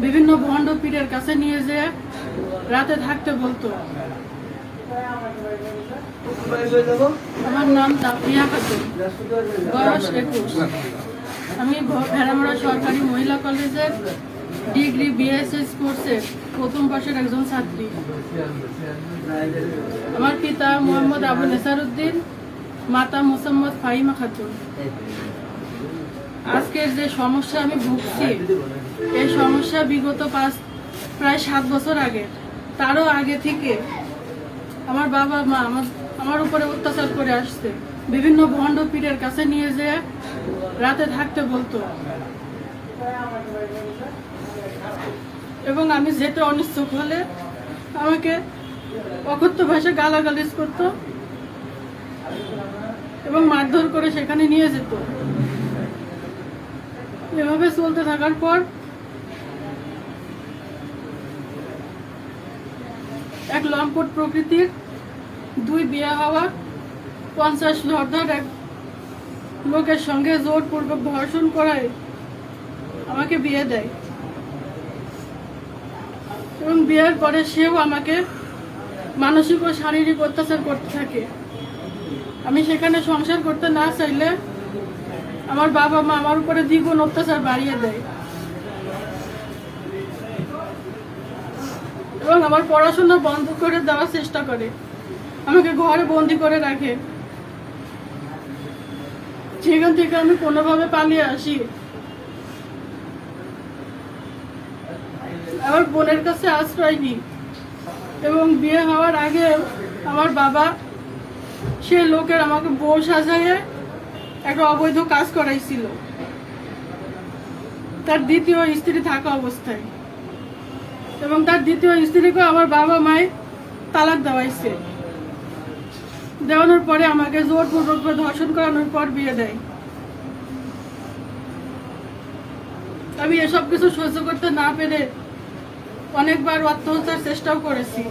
বিভিন্ন ভণ্ড পীরের কাছে নিয়ে যেয়ে রাতে থাকতে বলতো। আমার নাম তাফরিয়া খাতুন, বয়স একুশ। আমি ভ- ভেড়ামারা সরকারি মহিলা কলেজের ডিগ্রি বিএসএস কোর্সের প্রথম বর্ষের একজন ছাত্রী। আমার পিতা মোহাম্মদ আবু নেসারউদ্দিন মাতা মোসাম্মদ ফাহিমা খাতুন। আজকের যে সমস্যা আমি ভুগছি এই সমস্যা বিগত পাঁচ, প্রায় সাত বছর আগে। তারও আগে থেকে আমার বাবা, মা আমার আমার উপরে অত্যাচার করে আসছে। বিভিন্ন ভণ্ড পীরের কাছে নিয়ে যেয়ে রাতে থাকতে বলতো। এবং আমি যেতে অনিচ্ছুক হলে আমাকে অকথ্য ভাষা গালাগালিজ করতো এবং মারধর করে সেখানে নিয়ে যেত। এভাবে চলতে থাকার পর এক লম্পট প্রকৃতির, দুই বিয়ে হওয়া, পঞ্চাশ ধরধর এক লোকের সঙ্গে জোরপূর্বক ধর্ষণ করায় আমাকে বিয়ে দেয়। এবং বিয়ের পরে সেও আমাকে মানসিক ও শারীরিক অত্যাচার করতে থাকে। আমি সেখানে সংসার করতে না চাইলে আমার বাবা মা আমার উপরে দ্বিগুণ অত্যাচার বাড়িয়ে দেয়। আমার পড়াশোনা বন্ধ করে দেওয়ার চেষ্টা করে। আমাকে ঘরে বন্দি করে রাখে। সেখান থেকে আমি কোনোভাবে পালিয়ে আসি। আমার বোনের কাছে আশ্রয় নিই। এবং বিয়ে হওয়ার আগে আমার বাবা, সে লোকের আমাকে বউ সাজাইয়ে একটা অবৈধ কাজ করাইছিল। তার দ্বিতীয় স্ত্রী থাকা অবস্থায়। এবং তার দ্বিতীয় স্ত্রীকে আমার বাবা মায় তালাক দেওয়াইছে। দেওয়ানোর পরে আমাকে জোরপূর্বক ধর্ষণ করানোর পর বিয়ে দেয়। আমি এসব কিছু সহ্য করতে না পেরে অনেকবার আত্মহত্যার চেষ্টাও করেছি।